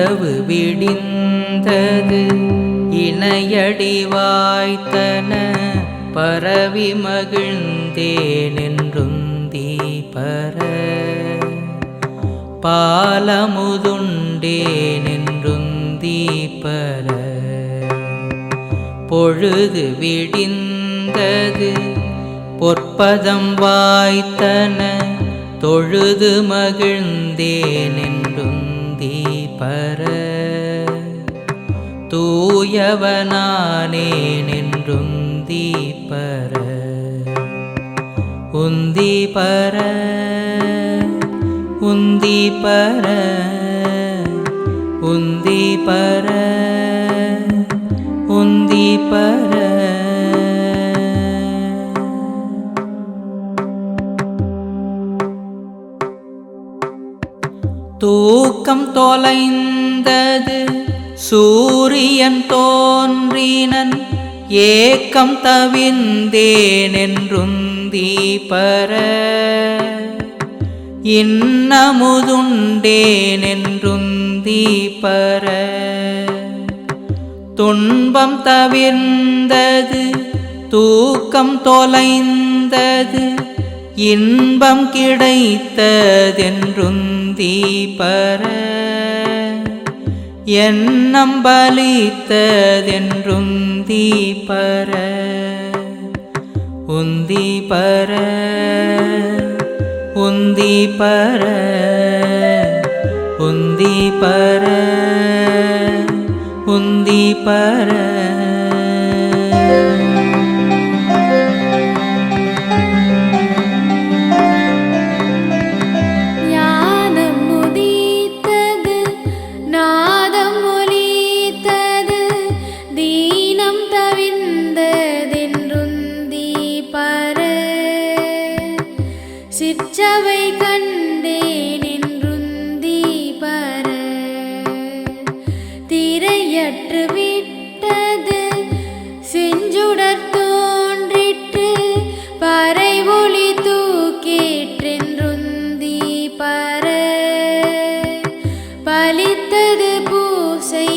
இரவு விடிந்தது. இணையடி வாய்த்தன பரவி மகிழ்ந்தேனென்றுந்தி பர பாலமுதுண்டேனென்றுந்தி பர பொழுது விடிந்தது. பொற்பதம் வாய்த்தன. தொழுது மகிழ்ந்தேனென்றுந்தி பர தூயவனானேனென்றுந்தி பர உந்தி பர உந்தி பர உந்தி பர தூக்கம் தொலைந்தது. சூரியன் தோன்றினன் ஏக்கம் தவிந்தேனென்றுந்தி பர இன்னமுதுண்டேனென்றுந்தி பர துன்பம் தவிர்ந்தது தூக்கம் தொலைந்தது இன்பம் கிடைத்ததென்றுந்தி பர எண்ணம் பலித்ததென்றுந்தி பர உந்தி பர உந்தி பர உந்தி பர உந்தி பர சிற்றவை கண்டேனென்றுந்தி பர திரையற்று விட்டது செஞ்சுடர் தோன்றிற்று பறை ஒளி தூக்கேற்றென்றுந்தி பர பலித்தது பூசை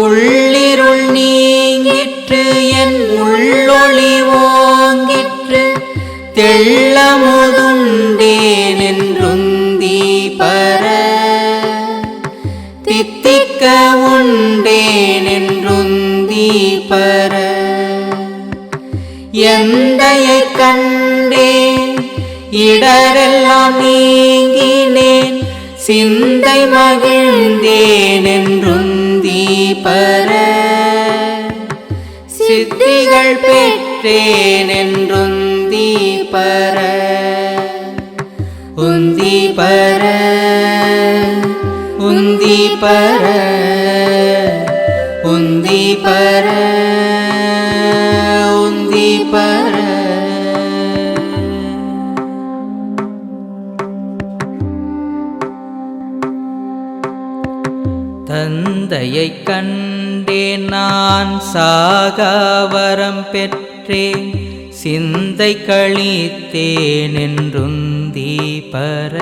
உள்ளிருள் நீங்கிற்று என் உள்ளொளி ஓங்கிற்று. தெள்ளமுதுண்டேனென்றுந்தி பர தித்திக்க உண்டேன் உண்டேனென்றுந்தி பர எந்தையை கண்டேன் இடரெல்லாம் நீங்கினேன். சிந்தை மகிழ்ந்தேனென்றுந்தி பர சித்திகள் பெற்றேன் பெற்றேனென்றுந்தி பர. உந்தி பர உந்தி பர உந்தி பர. தந்தையை கண்டேன் நான். சாகாவரம் பெற்றேன். சிந்தை கழித்தேன் என்றுந்தி பர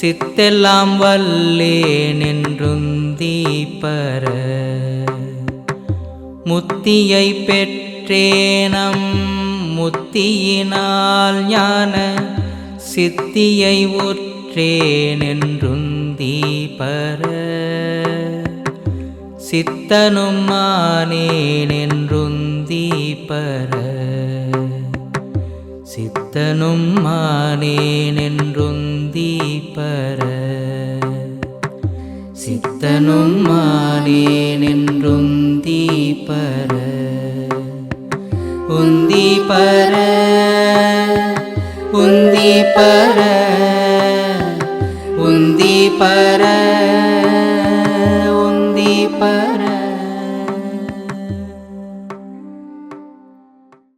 சித்தெல்லாம் வல்லேன் என்றுந்தி பர முத்தியை பெற்றேனம். முத்தியினால் ஞான. சித்தியை உற்றேன் என்றுந்தீ பர சித்தனும் மானேனென்றுந்தி பர சித்தனும் மானேனென்றுந்தி பர சித்தனும் மானேனென்றுந்தி பர உந்தி பர deepest